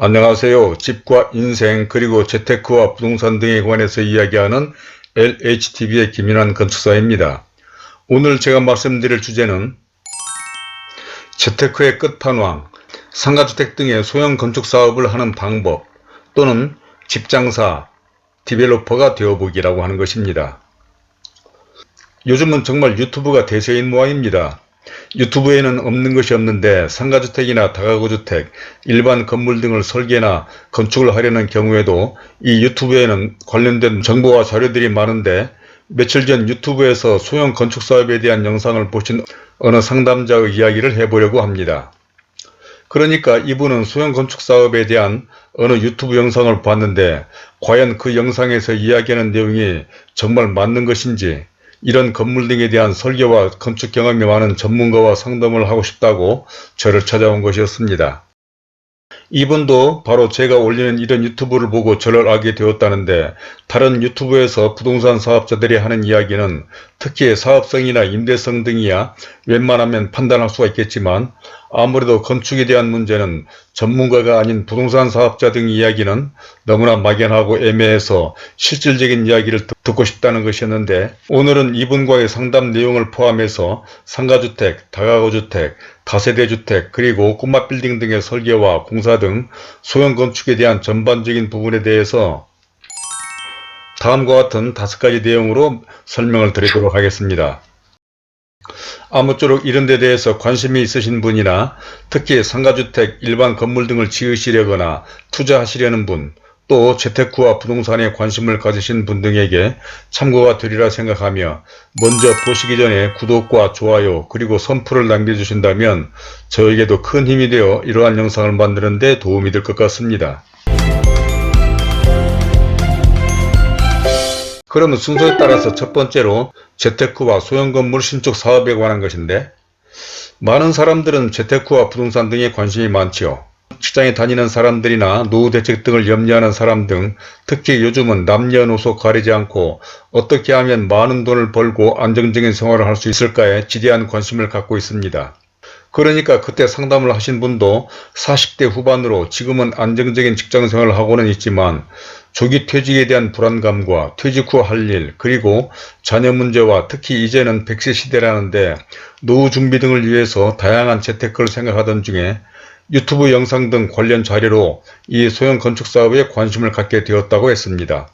안녕하세요. 집과 인생 그리고 재테크와 부동산 등에 관해서 이야기하는 LHTV의 김인환 건축사입니다. 오늘 제가 말씀드릴 주제는 재테크의 끝판왕, 상가주택 등의 소형 건축 사업을 하는 방법 또는 집장사, 디벨로퍼가 되어보기라고 하는 것입니다. 요즘은 정말 유튜브가 대세인 모양입니다. 유튜브에는 없는 것이 없는데 상가주택이나 다가구주택, 일반 건물 등을 설계나 건축을 하려는 경우에도 이 유튜브에는 관련된 정보와 자료들이 많은데 며칠 전 유튜브에서 소형 건축 사업에 대한 영상을 보신 어느 상담자의 이야기를 해보려고 합니다. 그러니까 이분은 소형 건축 사업에 대한 어느 유튜브 영상을 봤는데 과연 그 영상에서 이야기하는 내용이 정말 맞는 것인지 이런 건물 등에 대한 설계와 건축 경험이 많은 전문가와 상담을 하고 싶다고 저를 찾아온 것이었습니다. 이분도 바로 제가 올리는 이런 유튜브를 보고 저를 알게 되었다는데 다른 유튜브에서 부동산 사업자들이 하는 이야기는 특히 사업성이나 임대성 등이야 웬만하면 판단할 수가 있겠지만 아무래도 건축에 대한 문제는 전문가가 아닌 부동산 사업자 등 이야기는 너무나 막연하고 애매해서 실질적인 이야기를 듣고 싶다는 것이었는데 오늘은 이분과의 상담 내용을 포함해서 상가주택, 다가구주택, 다세대주택 그리고 꼬마 빌딩 등의 설계와 공사 등 소형 건축에 대한 전반적인 부분에 대해서 다음과 같은 다섯 가지 내용으로 설명을 드리도록 하겠습니다. 아무쪼록 이런 데 대해서 관심이 있으신 분이나 특히 상가주택, 일반 건물 등을 지으시려거나 투자하시려는 분, 또 재테크와 부동산에 관심을 가지신 분 등에게 참고가 되리라 생각하며 먼저 보시기 전에 구독과 좋아요 그리고 선풀을 남겨주신다면 저에게도 큰 힘이 되어 이러한 영상을 만드는 데 도움이 될 것 같습니다. 그러면 순서에 따라서 첫 번째로 재테크와 소형 건물 신축 사업에 관한 것인데 많은 사람들은 재테크와 부동산 등에 관심이 많지요. 직장에 다니는 사람들이나 노후 대책 등을 염려하는 사람 등 특히 요즘은 남녀노소 가리지 않고 어떻게 하면 많은 돈을 벌고 안정적인 생활을 할 수 있을까에 지대한 관심을 갖고 있습니다. 그러니까 그때 상담을 하신 분도 40대 후반으로 지금은 안정적인 직장 생활을 하고는 있지만 조기 퇴직에 대한 불안감과 퇴직 후 할 일, 그리고 자녀 문제와 특히 이제는 100세 시대라는데 노후 준비 등을 위해서 다양한 재테크를 생각하던 중에 유튜브 영상 등 관련 자료로 이 소형 건축 사업에 관심을 갖게 되었다고 했습니다.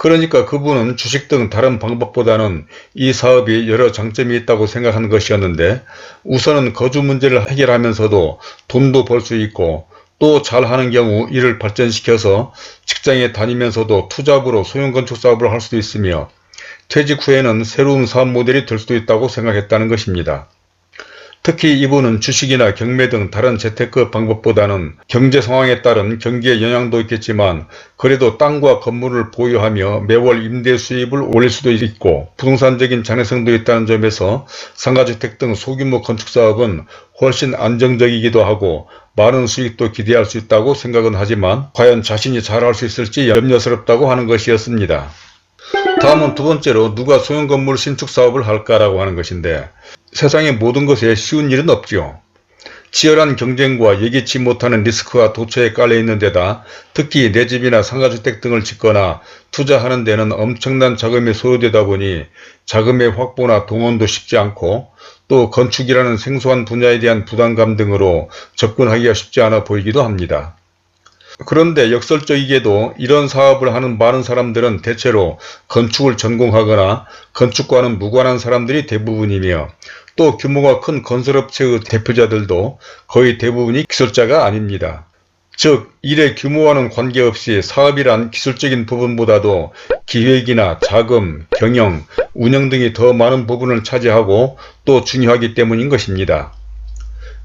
그러니까 그분은 주식 등 다른 방법보다는 이 사업이 여러 장점이 있다고 생각한 것이었는데 우선은 거주 문제를 해결하면서도 돈도 벌 수 있고 또 잘하는 경우 이를 발전시켜서 직장에 다니면서도 투잡으로 소형 건축 사업을 할 수도 있으며 퇴직 후에는 새로운 사업 모델이 될 수도 있다고 생각했다는 것입니다. 특히 이분은 주식이나 경매 등 다른 재테크 방법보다는 경제 상황에 따른 경기에 영향도 있겠지만 그래도 땅과 건물을 보유하며 매월 임대 수입을 올릴 수도 있고 부동산적인 장래성도 있다는 점에서 상가주택 등 소규모 건축사업은 훨씬 안정적이기도 하고 많은 수익도 기대할 수 있다고 생각은 하지만 과연 자신이 잘할 수 있을지 염려스럽다고 하는 것이었습니다. 다음은 두 번째로 누가 소형 건물 신축 사업을 할까라고 하는 것인데 세상의 모든 것에 쉬운 일은 없지요. 치열한 경쟁과 예기치 못하는 리스크가 도처에 깔려 있는 데다 특히 내 집이나 상가주택 등을 짓거나 투자하는 데는 엄청난 자금이 소요되다 보니 자금의 확보나 동원도 쉽지 않고 또 건축이라는 생소한 분야에 대한 부담감 등으로 접근하기가 쉽지 않아 보이기도 합니다. 그런데 역설적이게도 이런 사업을 하는 많은 사람들은 대체로 건축을 전공하거나 건축과는 무관한 사람들이 대부분이며 또 규모가 큰 건설업체의 대표자들도 거의 대부분이 기술자가 아닙니다. 즉 일의 규모와는 관계없이 사업이란 기술적인 부분보다도 기획이나 자금, 경영, 운영 등이 더 많은 부분을 차지하고 또 중요하기 때문인 것입니다.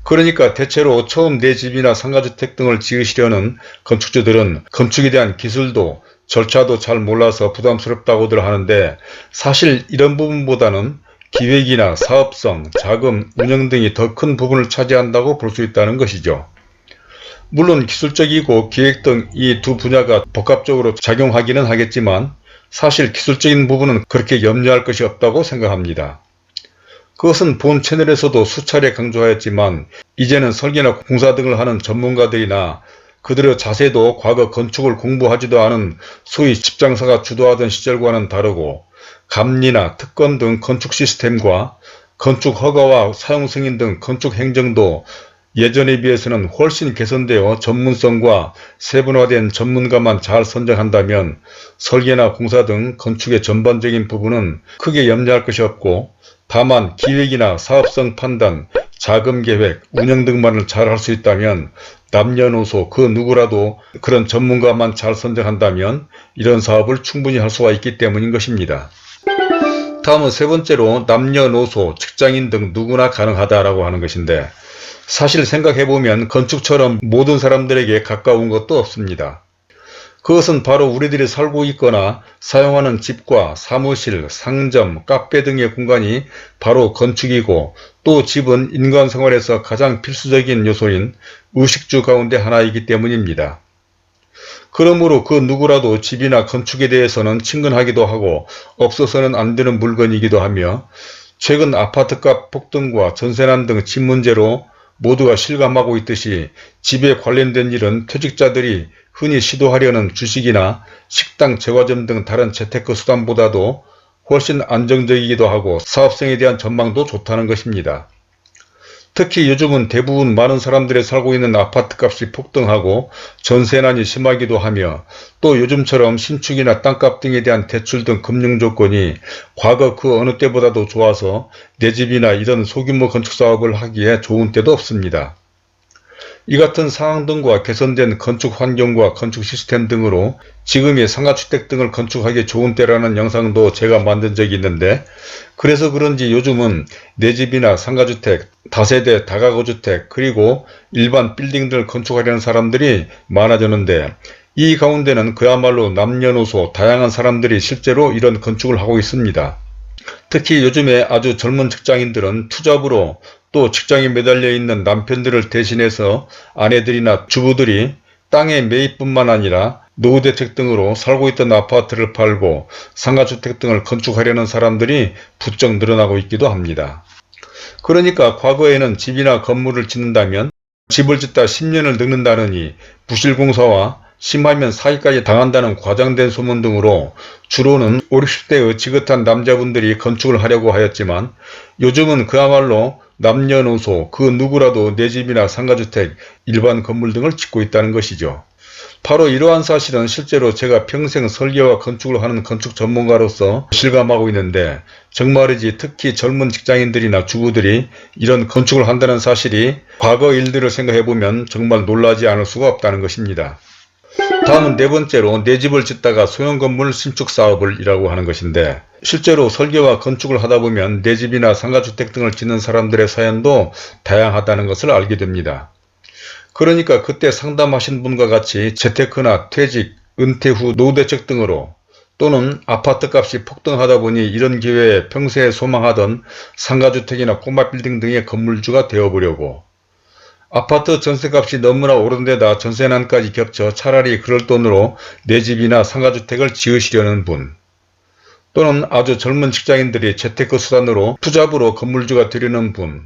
그러니까 대체로 처음 내 집이나 상가주택 등을 지으시려는 건축주들은 건축에 대한 기술도 절차도 잘 몰라서 부담스럽다고들 하는데 사실 이런 부분보다는 기획이나 사업성, 자금, 운영 등이 더 큰 부분을 차지한다고 볼 수 있다는 것이죠. 물론 기술적이고 기획 등 이 두 분야가 복합적으로 작용하기는 하겠지만 사실 기술적인 부분은 그렇게 염려할 것이 없다고 생각합니다. 그것은 본 채널에서도 수차례 강조하였지만 이제는 설계나 공사 등을 하는 전문가들이나 그들의 자세도 과거 건축을 공부하지도 않은 소위 집장사가 주도하던 시절과는 다르고 감리나 특권 등 건축 시스템과 건축 허가와 사용 승인 등 건축 행정도 예전에 비해서는 훨씬 개선되어 전문성과 세분화된 전문가만 잘 선정한다면 설계나 공사 등 건축의 전반적인 부분은 크게 염려할 것이 없고 다만 기획이나 사업성 판단, 자금 계획, 운영 등만을 잘 할 수 있다면 남녀노소 그 누구라도 그런 전문가만 잘 선정한다면 이런 사업을 충분히 할 수가 있기 때문인 것입니다. 다음은 세 번째로 남녀노소, 직장인 등 누구나 가능하다라고 하는 것인데 사실 생각해보면 건축처럼 모든 사람들에게 가까운 것도 없습니다. 그것은 바로 우리들이 살고 있거나 사용하는 집과 사무실, 상점, 카페 등의 공간이 바로 건축이고 또 집은 인간 생활에서 가장 필수적인 요소인 의식주 가운데 하나이기 때문입니다. 그러므로 그 누구라도 집이나 건축에 대해서는 친근하기도 하고 없어서는 안 되는 물건이기도 하며 최근 아파트값 폭등과 전세난 등 집 문제로 모두가 실감하고 있듯이 집에 관련된 일은 퇴직자들이 흔히 시도하려는 주식이나 식당, 제과점 등 다른 재테크 수단보다도 훨씬 안정적이기도 하고 사업성에 대한 전망도 좋다는 것입니다. 특히 요즘은 대부분 많은 사람들이 살고 있는 아파트 값이 폭등하고 전세난이 심하기도 하며 또 요즘처럼 신축이나 땅값 등에 대한 대출 등 금융 조건이 과거 그 어느 때보다도 좋아서 내 집이나 이런 소규모 건축 사업을 하기에 좋은 때도 없습니다. 이 같은 상황 등과 개선된 건축 환경과 건축 시스템 등으로 지금의 상가주택 등을 건축하기 좋은 때라는 영상도 제가 만든 적이 있는데 그래서 그런지 요즘은 내 집이나 상가주택, 다세대 다가구주택 그리고 일반 빌딩들 건축하려는 사람들이 많아졌는데 이 가운데는 그야말로 남녀노소 다양한 사람들이 실제로 이런 건축을 하고 있습니다. 특히 요즘에 아주 젊은 직장인들은 투잡으로 또 직장에 매달려 있는 남편들을 대신해서 아내들이나 주부들이 땅의 매입뿐만 아니라 노후대책 등으로 살고 있던 아파트를 팔고 상가주택 등을 건축하려는 사람들이 부쩍 늘어나고 있기도 합니다. 그러니까 과거에는 집이나 건물을 짓는다면 집을 짓다 10년을 늙는다느니 부실공사와 심하면 사기까지 당한다는 과장된 소문 등으로 주로는 5, 60대의 지긋한 남자분들이 건축을 하려고 하였지만 요즘은 그야말로 남녀노소 그 누구라도 내 집이나 상가주택, 일반 건물 등을 짓고 있다는 것이죠. 바로 이러한 사실은 실제로 제가 평생 설계와 건축을 하는 건축 전문가로서 실감하고 있는데 정말이지 특히 젊은 직장인들이나 주부들이 이런 건축을 한다는 사실이 과거 일들을 생각해보면 정말 놀라지 않을 수가 없다는 것입니다. 다음은 네 번째로 내 집을 짓다가 소형 건물 신축 사업을 이라고 하는 것인데 실제로 설계와 건축을 하다 보면 내 집이나 상가주택 등을 짓는 사람들의 사연도 다양하다는 것을 알게 됩니다. 그러니까 그때 상담하신 분과 같이 재테크나 퇴직, 은퇴 후 노후대책 등으로 또는 아파트 값이 폭등하다 보니 이런 기회에 평소에 소망하던 상가주택이나 꼬마 빌딩 등의 건물주가 되어보려고 아파트 전세값이 너무나 오른 데다 전세난까지 겹쳐 차라리 그럴 돈으로 내 집이나 상가주택을 지으시려는 분. 또는 아주 젊은 직장인들이 재테크 수단으로 투잡으로 건물주가 되려는 분.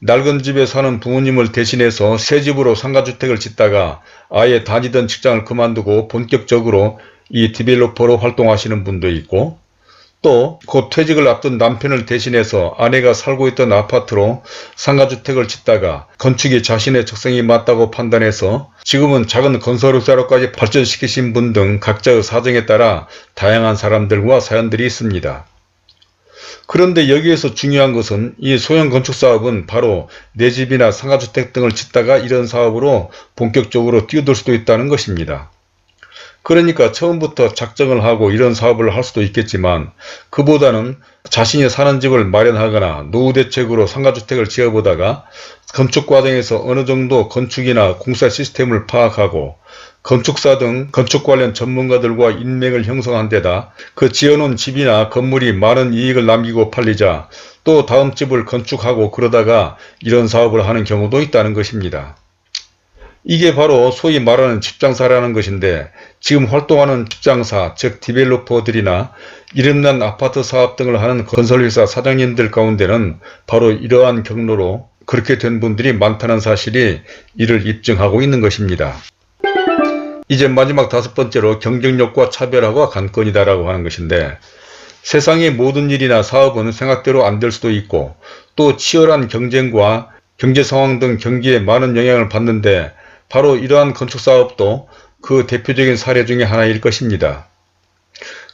낡은 집에 사는 부모님을 대신해서 새 집으로 상가주택을 짓다가 아예 다니던 직장을 그만두고 본격적으로 이 디벨로퍼로 활동하시는 분도 있고 또 곧 퇴직을 앞둔 남편을 대신해서 아내가 살고 있던 아파트로 상가주택을 짓다가 건축이 자신의 적성이 맞다고 판단해서 지금은 작은 건설업자로까지 발전시키신 분 등 각자의 사정에 따라 다양한 사람들과 사연들이 있습니다. 그런데 여기에서 중요한 것은 이 소형 건축 사업은 바로 내 집이나 상가주택 등을 짓다가 이런 사업으로 본격적으로 뛰어들 수도 있다는 것입니다. 그러니까 처음부터 작정을 하고 이런 사업을 할 수도 있겠지만 그보다는 자신이 사는 집을 마련하거나 노후 대책으로 상가주택을 지어보다가 건축 과정에서 어느 정도 건축이나 공사 시스템을 파악하고 건축사 등 건축 관련 전문가들과 인맥을 형성한 데다 그 지어놓은 집이나 건물이 많은 이익을 남기고 팔리자 또 다음 집을 건축하고 그러다가 이런 사업을 하는 경우도 있다는 것입니다. 이게 바로 소위 말하는 집장사라는 것인데 지금 활동하는 집장사 즉 디벨로퍼들이나 이름난 아파트 사업 등을 하는 건설회사 사장님들 가운데는 바로 이러한 경로로 그렇게 된 분들이 많다는 사실이 이를 입증하고 있는 것입니다. 이제 마지막 다섯 번째로 경쟁력과 차별화가 관건이다라고 하는 것인데 세상의 모든 일이나 사업은 생각대로 안 될 수도 있고 또 치열한 경쟁과 경제 상황 등 경기에 많은 영향을 받는데 바로 이러한 건축 사업도 그 대표적인 사례 중에 하나일 것입니다.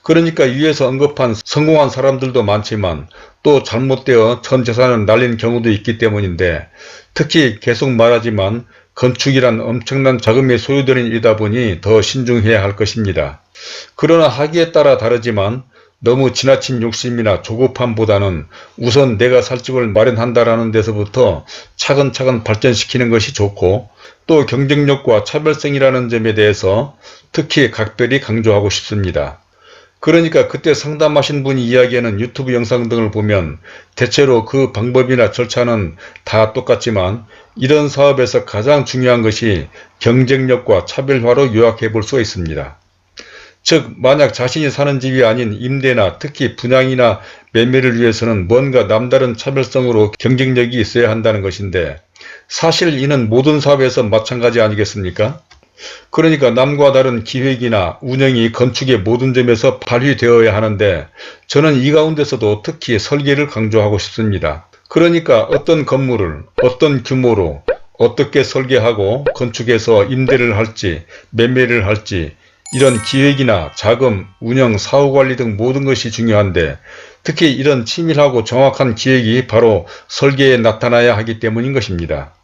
그러니까 위에서 언급한 성공한 사람들도 많지만 또 잘못되어 전 재산을 날린 경우도 있기 때문인데 특히 계속 말하지만 건축이란 엄청난 자금이 소요되는 일이다 보니 더 신중해야 할 것입니다. 그러나 하기에 따라 다르지만 너무 지나친 욕심이나 조급함보다는 우선 내가 살 집을 마련한다라는 데서부터 차근차근 발전시키는 것이 좋고 또 경쟁력과 차별성이라는 점에 대해서 특히 각별히 강조하고 싶습니다. 그러니까 그때 상담하신 분이 이야기하는 유튜브 영상 등을 보면 대체로 그 방법이나 절차는 다 똑같지만 이런 사업에서 가장 중요한 것이 경쟁력과 차별화로 요약해 볼 수가 있습니다. 즉 만약 자신이 사는 집이 아닌 임대나 특히 분양이나 매매를 위해서는 뭔가 남다른 차별성으로 경쟁력이 있어야 한다는 것인데 사실 이는 모든 사업에서 마찬가지 아니겠습니까? 그러니까 남과 다른 기획이나 운영이 건축의 모든 점에서 발휘되어야 하는데 저는 이 가운데서도 특히 설계를 강조하고 싶습니다. 그러니까 어떤 건물을 어떤 규모로 어떻게 설계하고 건축해서 임대를 할지 매매를 할지 이런 기획이나 자금, 운영, 사후관리 등 모든 것이 중요한데 특히 이런 치밀하고 정확한 기획이 바로 설계에 나타나야 하기 때문인 것입니다.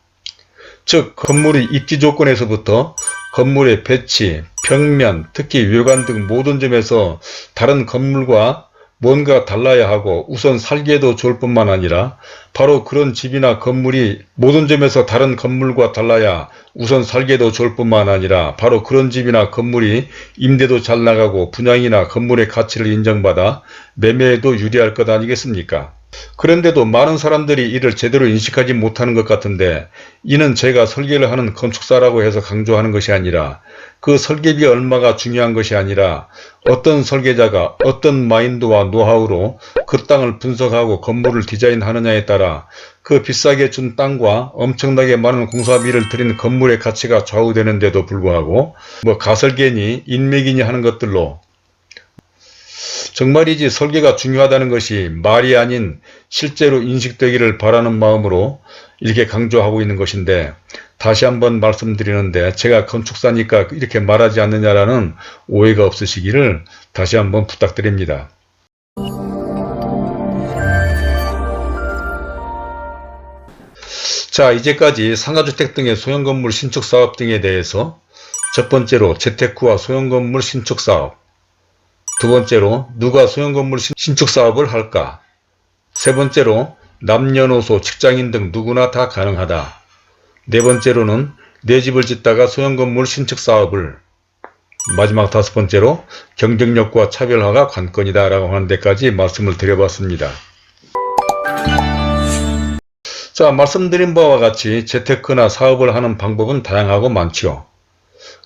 즉 건물의 입지 조건에서부터 건물의 배치, 평면, 특히 외관 등 모든 점에서 다른 건물과 뭔가 달라야 하고 우선 살기에도 좋을 뿐만 아니라 바로 그런 집이나 건물이 모든 점에서 다른 건물과 달라야 우선 살기에도 좋을 뿐만 아니라 바로 그런 집이나 건물이 임대도 잘 나가고 분양이나 건물의 가치를 인정받아 매매에도 유리할 것 아니겠습니까? 그런데도 많은 사람들이 이를 제대로 인식하지 못하는 것 같은데 이는 제가 설계를 하는 건축사라고 해서 강조하는 것이 아니라 그 설계비 얼마가 중요한 것이 아니라 어떤 설계자가 어떤 마인드와 노하우로 그 땅을 분석하고 건물을 디자인하느냐에 따라 그 비싸게 준 땅과 엄청나게 많은 공사비를 들인 건물의 가치가 좌우되는데도 불구하고 뭐 가설계니 인맥이니 하는 것들로 정말이지 설계가 중요하다는 것이 말이 아닌 실제로 인식되기를 바라는 마음으로 이렇게 강조하고 있는 것인데 다시 한번 말씀드리는데 제가 건축사니까 이렇게 말하지 않느냐라는 오해가 없으시기를 다시 한번 부탁드립니다. 자 이제까지 상가주택 등의 소형건물 신축사업 등에 대해서 첫 번째로 재테크와 소형건물 신축사업 두 번째로 누가 소형건물 신축 사업을 할까? 세 번째로 남녀노소 직장인 등 누구나 다 가능하다. 네 번째로는 내 집을 짓다가 소형건물 신축 사업을 마지막 다섯 번째로 경쟁력과 차별화가 관건이다 라고 하는 데까지 말씀을 드려봤습니다. 자 말씀드린 바와 같이 재테크나 사업을 하는 방법은 다양하고 많지요.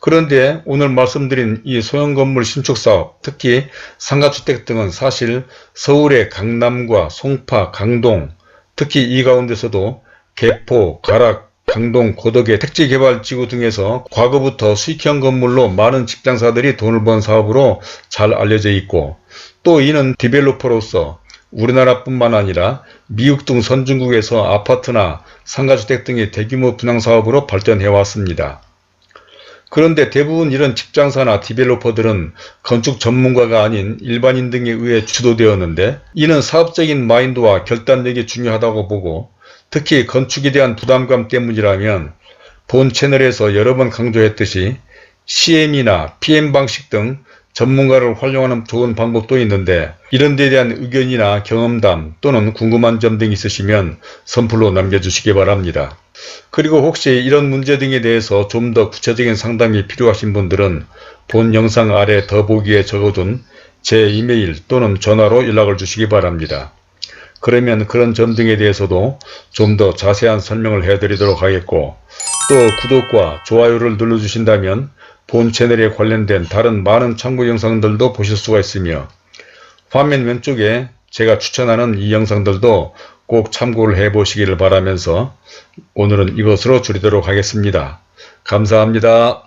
그런데 오늘 말씀드린 이 소형건물 신축사업, 특히 상가주택 등은 사실 서울의 강남과 송파, 강동, 특히 이 가운데서도 개포, 가락, 강동, 고덕의 택지개발지구 등에서 과거부터 수익형 건물로 많은 직장사들이 돈을 번 사업으로 잘 알려져 있고 또 이는 디벨로퍼로서 우리나라뿐만 아니라 미국 등 선진국에서 아파트나 상가주택 등의 대규모 분양사업으로 발전해 왔습니다. 그런데 대부분 이런 직장사나 디벨로퍼들은 건축 전문가가 아닌 일반인 등에 의해 주도되었는데 이는 사업적인 마인드와 결단력이 중요하다고 보고 특히 건축에 대한 부담감 때문이라면 본 채널에서 여러 번 강조했듯이 CM이나 PM 방식 등 전문가를 활용하는 좋은 방법도 있는데 이런 데 대한 의견이나 경험담 또는 궁금한 점 등 있으시면 선플로 남겨주시기 바랍니다. 그리고 혹시 이런 문제 등에 대해서 좀 더 구체적인 상담이 필요하신 분들은 본 영상 아래 더보기에 적어둔 제 이메일 또는 전화로 연락을 주시기 바랍니다. 그러면 그런 점 등에 대해서도 좀 더 자세한 설명을 해드리도록 하겠고 또 구독과 좋아요를 눌러주신다면 본 채널에 관련된 다른 많은 참고 영상들도 보실 수가 있으며 화면 왼쪽에 제가 추천하는 이 영상들도 꼭 참고를 해 보시기를 바라면서 오늘은 이것으로 줄이도록 하겠습니다. 감사합니다.